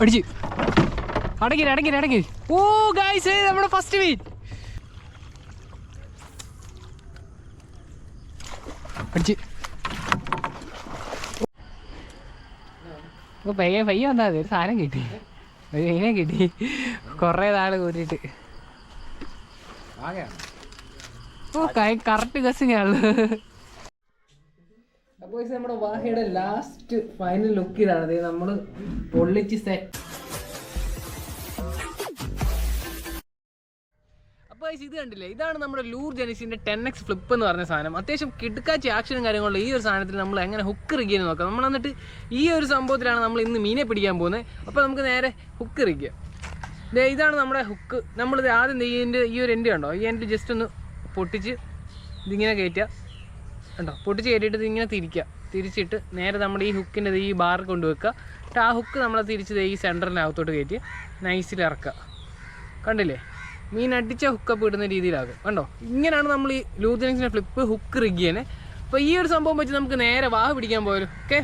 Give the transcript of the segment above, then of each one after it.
അടിച്ച്. അടങ്ങി അടങ്ങി അടങ്ങി ഓ ഗായ്സ് നമ്മുടെ ഫസ്റ്റ് മീറ്റ് അടിച്ച്. അപ്പോൾ പയ്യെ പയ്യെ വന്നാൽ മതി. ഒരു സാധനം കിട്ടി. ഒരു മീനെ കിട്ടി. കുറേ നാൾ കൂട്ടിയിട്ട് ഓ കറക്റ്റ് ഗസ്സിങ് ഇത് നമ്മുടെ വാഹയുടെ ലാസ്റ്റ് ഫൈനൽ ലുക്ക് ഇതാണ്. ദേ നമ്മൾ പൊള്ളിച്ച് സെറ്റ് ഇത് കണ്ടില്ലേ? ഇതാണ് നമ്മുടെ ലൂർ ജെനിസിന്റെ ടെൻ എക്സ് ഫ്ലിപ്പ് എന്ന് പറഞ്ഞ സാധനം. അത്യാവശ്യം കിടക്കാച്ച ആക്ഷനും കാര്യങ്ങളും ഈ ഒരു സാധനത്തിൽ നമ്മൾ എങ്ങനെ ഹുക്ക് റിക്കുക നോക്കാം. നമ്മൾ എന്നിട്ട് ഈ ഒരു സംഭവത്തിലാണ് നമ്മൾ ഇന്ന് മീനെ പിടിക്കാൻ പോകുന്നത്. അപ്പോൾ നമുക്ക് നേരെ ഹുക്ക് റിക്കുക ദേ ഇതാണ് നമ്മുടെ ഹുക്ക് നമ്മളിത് ആദ്യം ഇതിന്റെ ഈ ഒരു എൻഡ് കണ്ടോ ഈ എൻഡ് ജസ്റ്റ് ഒന്ന് പൊട്ടിച്ച് ഇതിങ്ങനെ കയറ്റുക കണ്ടോ? പൊട്ടിച്ച് കയറ്റിയിട്ട് ഇങ്ങനെ തിരിക്കുക. തിരിച്ചിട്ട് നേരെ നമ്മുടെ ഈ ഹുക്കിന്റെ ഈ ബാർ കൊണ്ടുവെക്കുക. എന്നിട്ട് ആ ഹുക്ക് നമ്മളെ തിരിച്ച് ഈ സെന്ററിനകത്തോട്ട് കയറ്റി നൈസിൽ ഇറക്കുക. കണ്ടില്ലേ? മീൻ അടിച്ച ഹുക്കപ്പ് ഇടുന്ന രീതിയിലാകും. കണ്ടോ? ഇങ്ങനെയാണ് നമ്മൾ ഈ ലൂത്തിനിങ്സിന്റെ ഫ്ലിപ്പ് ഹുക്ക് റിഗ്ഗിയനെ അപ്പോൾ ഈ ഒരു സംഭവം വെച്ച് നമുക്ക് നേരെ വാഹ പിടിക്കാൻ പോയാലും? ഓക്കെ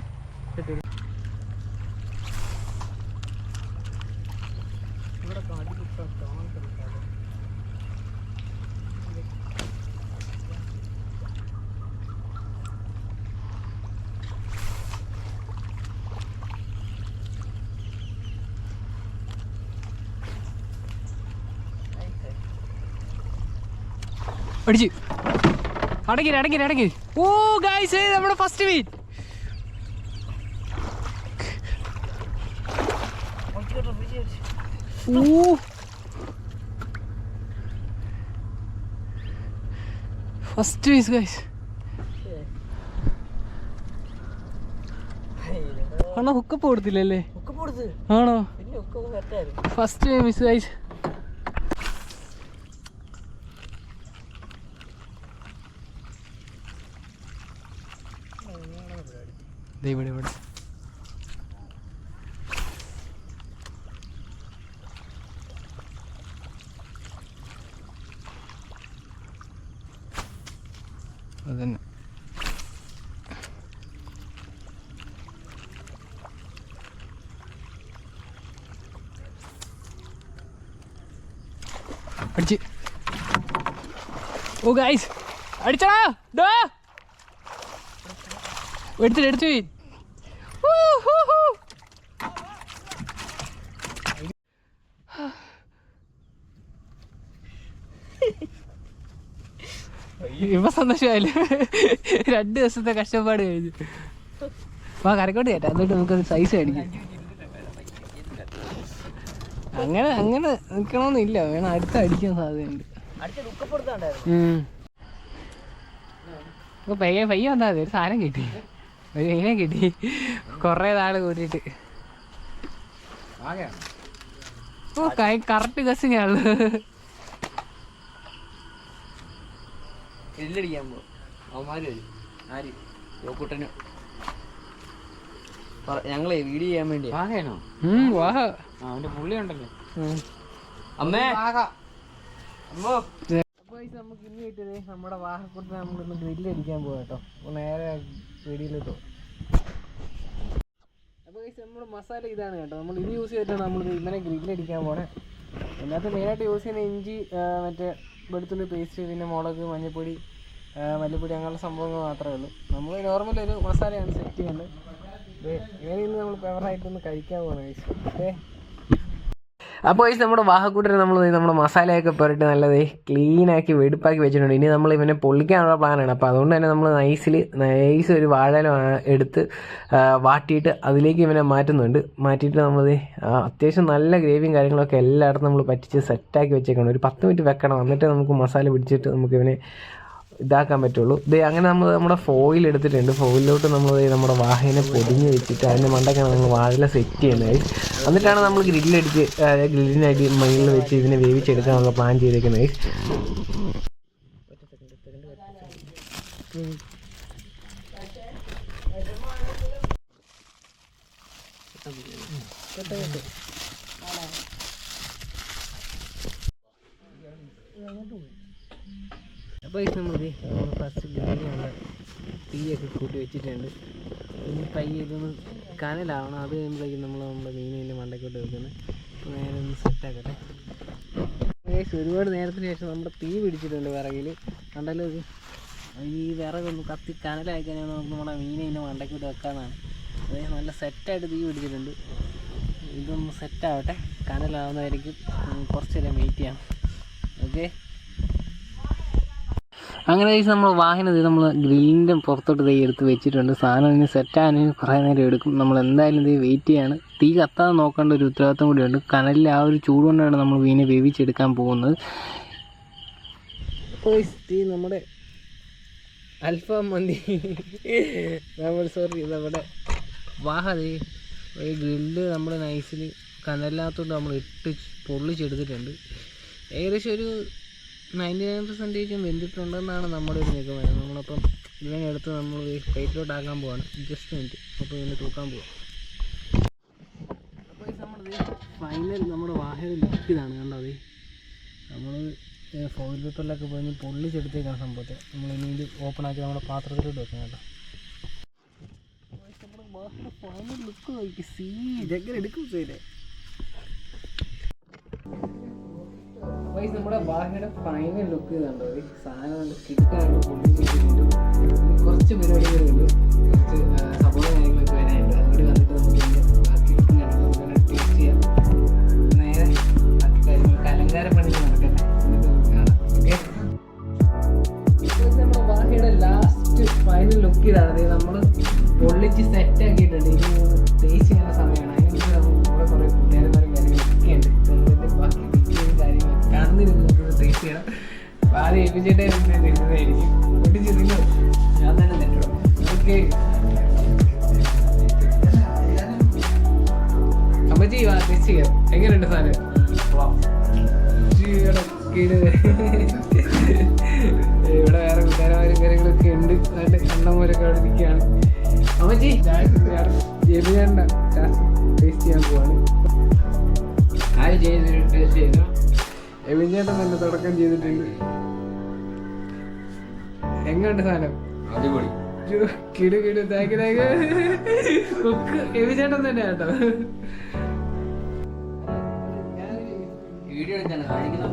അടിച്ച് അടങ്ങി അടങ്ങി അടങ്ങി ഓ ഗായ്സ് നമ്മുടെ ഫസ്റ്റ് മീറ്റ് ഓ. ഫസ്റ്റ് മീസ് ഗൈസ് ആണോ ഹുക്കപ്പ് കൊടുത്തില്ലല്ലേ? ആണോ? ഫസ്റ്റ് മിസ് ഗായ്സ് ദേ ഇവിടെ ഇവിടെ. അതന്നെ. അടിച്ച്. ഓ ഗൈസ് അടിച്ചടാ. എടുത്തിട്ട് എടുത്തു പോയി ഇപ്പൊ സന്തോഷമായില്ലേ? രണ്ട് ദിവസത്തെ കഷ്ടപ്പാട് കഴിഞ്ഞു. അപ്പൊ കരക്കോട്ട് കേട്ടോ. എന്നിട്ട് നമുക്കത് സൈസ് മേടിക്കാം. അങ്ങനെ അങ്ങനെ നിക്കണമെന്നില്ല വേണം അടുത്ത് അടിക്കാൻ സാധ്യതയുണ്ട്. പയ്യ പയ്യ വന്നാൽ മതി. ഒരു സാധനം കിട്ടി. ഒരു മീനെ കിട്ടി. കുറേ നാൾ കൂട്ടിയിട്ട് ഓ കറക്റ്റ് ഗസ്സിങ് ആണല്ലോ എല്ലടിക്കാൻ പോ അവന്മാര് വരും. ആര്? യോക്കുട്ടന്. ഞങ്ങളെ വീഡിയോ ചെയ്യാൻ വേണ്ടി വാഹയാണോ വാഹ അവന്റെ പുള്ളി ഉണ്ടല്ലോ. അമ്മേ. നമുക്ക് ഇന്ന് കിട്ടിയത് നമ്മുടെ വാഹക്കുറിച്ച് നമ്മളിന്ന് ഗ്രില്ല് അടിക്കാൻ പോകാം കേട്ടോ. നേരെ വീടിയിലോട്ട് അപ്പോൾ നമ്മുടെ മസാല ഇതാണ് കേട്ടോ. നമ്മൾ ഇത് യൂസ് ചെയ്തിട്ടാണ് നമ്മൾ ഇന്നലെ ഗ്രില്ല് അടിക്കാൻ പോണേ. അതിനകത്ത് മെയിനായിട്ട് യൂസ് ചെയ്യുന്ന ഇഞ്ചി മറ്റേ വെളുത്തുള്ളി പേസ്റ്റ് പിന്നെ മുളക് മഞ്ഞൾപ്പൊടി മല്ലിപ്പൊടി അങ്ങനെയുള്ള സംഭവങ്ങൾ മാത്രമേ ഉള്ളൂ. നമ്മൾ നോർമൽ ഒരു മസാലയാണ് സെറ്റ് ചെയ്യുന്നത്. ഇങ്ങനെ ഇന്ന് നമ്മൾ ഫേവറായിട്ട് ഒന്ന് കഴിക്കാൻ പോകണം ഓക്കെ അപ്പോൾ ഈ നമ്മുടെ വാഹക്കൂട്ടർ നമ്മൾ നമ്മുടെ മസാലയൊക്കെ പുരട്ടി നല്ലത് ക്ലീനാക്കി വെടുപ്പാക്കി വെച്ചിട്ടുണ്ട്. ഇനി നമ്മൾ ഇവനെ പൊള്ളിക്കാനുള്ള പ്ലാനാണ് അപ്പോൾ അതുകൊണ്ട് തന്നെ നമ്മൾ നൈസിൽ നൈസ് ഒരു വാഴല എടുത്ത് വാട്ടിയിട്ട് അതിലേക്ക് ഇവനെ മാറ്റുന്നുണ്ട്. മാറ്റിയിട്ട് നമ്മൾ അത്യാവശ്യം നല്ല ഗ്രേവിയും കാര്യങ്ങളൊക്കെ എല്ലായിടത്തും നമ്മൾ പറ്റിച്ച് സെറ്റാക്കി വെച്ചേക്കണം. ഒരു പത്ത് മിനിറ്റ് വെക്കണം. എന്നിട്ട് നമുക്ക് മസാല പിടിച്ചിട്ട് നമുക്ക് ഇവനെ ഇതാക്കാൻ പറ്റുള്ളൂ ഇത് അങ്ങനെ നമ്മൾ നമ്മുടെ ഫോയിൽ എടുത്തിട്ടുണ്ട് ഫോയിലോട്ട് നമ്മൾ നമ്മുടെ വാഹനെ പൊതിഞ്ഞ് വെച്ചിട്ട് അതിന്റെ മണ്ടക്കാണ് നമ്മൾ വാഴല സെറ്റ് ചെയ്യുന്നത്. എന്നിട്ടാണ് നമ്മൾ ഗ്രില്ലടിച്ച് ഗ്രില്ലിനടി മണ്ണിൽ വെച്ച് ഇതിനെ വേവിച്ചെടുക്കാനുള്ള പ്ലാൻ ചെയ്തേക്കുന്നത് guys. അപ്പോൾ മതി. ഫസ്റ്റ് ഗ്രില്ലിനുള്ള തീയൊക്കെ കൂട്ടി വെച്ചിട്ടുണ്ട്. ഇനി പയ്യെ ഇതൊന്ന് കനലാവണം. അത് കഴിയുമ്പോഴേക്കും നമ്മൾ നമ്മുടെ മീൻ മണ്ടക്കോട്ട് വെക്കുന്നത്. അപ്പോൾ നേരെ ഒന്ന് സെറ്റാക്കട്ടെ ഏകദേശം ഒരുപാട് നേരത്തിന് ശേഷം നമ്മുടെ തീ പിടിച്ചിട്ടുണ്ട് വിറകിൽ കണ്ടല്ലോ ഇത്? ഈ വിറകൊന്ന് കത്തി കനലായി നമുക്ക് നമ്മുടെ മീനെ മണ്ടക്കോട്ട് വെക്കാമെന്നാണ് അതായത് നല്ല സെറ്റായിട്ട് തീ പിടിച്ചിട്ടുണ്ട്. ഇതൊന്ന് സെറ്റാവട്ടെ കനലാവുന്നതായിരിക്കും. കുറച്ച് നേരം വെയിറ്റ് ചെയ്യാം. ഓക്കെ അങ്ങനെ വെച്ച് നമ്മൾ വാഹന ഇത് നമ്മൾ ഗ്രില്ലിന്റെ പുറത്തോട്ട് തൈ എടുത്ത് വെച്ചിട്ടുണ്ട്. സാധനം ഇനി സെറ്റാകാനും കുറേ നേരം എടുക്കും. നമ്മൾ എന്തായാലും ഇത് വെയിറ്റ് ചെയ്യാണ്. തീ കത്താതെ നോക്കേണ്ട ഒരു ഉത്തരവാദിത്തം കൂടിയുണ്ട് കനലിൽ ആ ഒരു ചൂട് കൊണ്ടാണ് നമ്മൾ മീനെ വേവിച്ചെടുക്കാൻ പോകുന്നത്. തീ നമ്മുടെ അൽഫാം മന്തി. നമ്മൾ സോറി നമ്മുടെ വാഹതി ഈ ഗ്രില്ല് നമ്മൾ നൈസിൽ കനലിനകത്തോട്ട് നമ്മൾ ഇട്ട് പൊള്ളിച്ചെടുത്തിട്ടുണ്ട്. ഏകദേശം ഒരു നയന്റി നയൻ പെർസെന്റേജും വെന്തിട്ടുണ്ടെന്നാണ് നമ്മുടെ ഒരു നിഗമനം. നമ്മളപ്പം ഇതിനെടുത്ത് നമ്മൾ പ്ലേറ്റിലോട്ട് ആക്കാൻ പോവാണ്. ജസ്റ്റ് മിനിറ്റ് അപ്പോൾ ഇതിനെ തൂക്കാൻ പോവാം. അപ്പോൾ നമ്മുടെ ഫൈനൽ നമ്മുടെ വാഹനം ലുക്ക് ഇതാണ് കണ്ടോ അത് നമ്മൾ ഫോയിൽ പേപ്പറിലൊക്കെ പോയി പൊള്ളിച്ചെടുത്തേക്കാണ് സംഭവത്തെ. നമ്മൾ ഇനി ഇത് ഓപ്പൺ ആക്കി നമ്മുടെ പാത്രത്തിലോട്ട് വെക്കാം കേട്ടോ. ഫൈനൽ ലുക്ക് നോക്കി. സീ ഇതെങ്ങനെ എടുക്കും സീനെ? വൈസ് നമ്മുടെ ബാഹയുടെ ഫൈനൽ ലുക്ക് കണ്ടോ? ഈ സാധനം കിട്ടാണ്ട് കുറച്ച് പരിപാടികളുണ്ട് കുറച്ച് സപ്പോർട്ട് കാര്യങ്ങളൊക്കെ വരാനുണ്ട്. അങ്ങോട്ട് വന്നിട്ട് നമുക്ക് ബാക്കി കാര്യങ്ങളൊക്കെ ടേസ്റ്റ് ചെയ്യാം. നേരെ ബാക്കി കാര്യങ്ങൾക്ക് അലങ്കാര ചെയ്യണം അപ്പോൾ ആദ്യം ഏൽപ്പിച്ചിട്ടേ തരുന്നതായിരിക്കും പൊട്ടിച്ച് തിന്നോ ഞാൻ തന്നെ തെറ്റോ ഓക്കെ അമ്മച്ചി വാ ടേസ്റ്റ് ചെയ്യാം. എങ്ങനെയുണ്ട് സാധനം. ഇവിടെ വേറെ കൂട്ടുകാരന്മാരും കാര്യങ്ങളൊക്കെ ഉണ്ട്. അതുകൊണ്ട് അണ്ണന്മാരൊക്കെ അവിടെ നിൽക്കുകയാണ്. അമ്മച്ചി എബിചേണ്ട ടേസ്റ്റ് ചെയ്യാൻ പോവാണ്. ആര് ചെയ്തു എബിചേട്ടൻ തന്നെ തുടക്കം ചെയ്തിട്ടുണ്ട്. എങ്ങനെയുണ്ട് സാധനം? അടിപൊളി. കിടു കിടു താങ്ക് താങ്ക് കുക്ക് എബിചേട്ടൻ തന്നെ കേട്ടോ. വീഡിയോ എടുത്താണ് കഴിക്കണം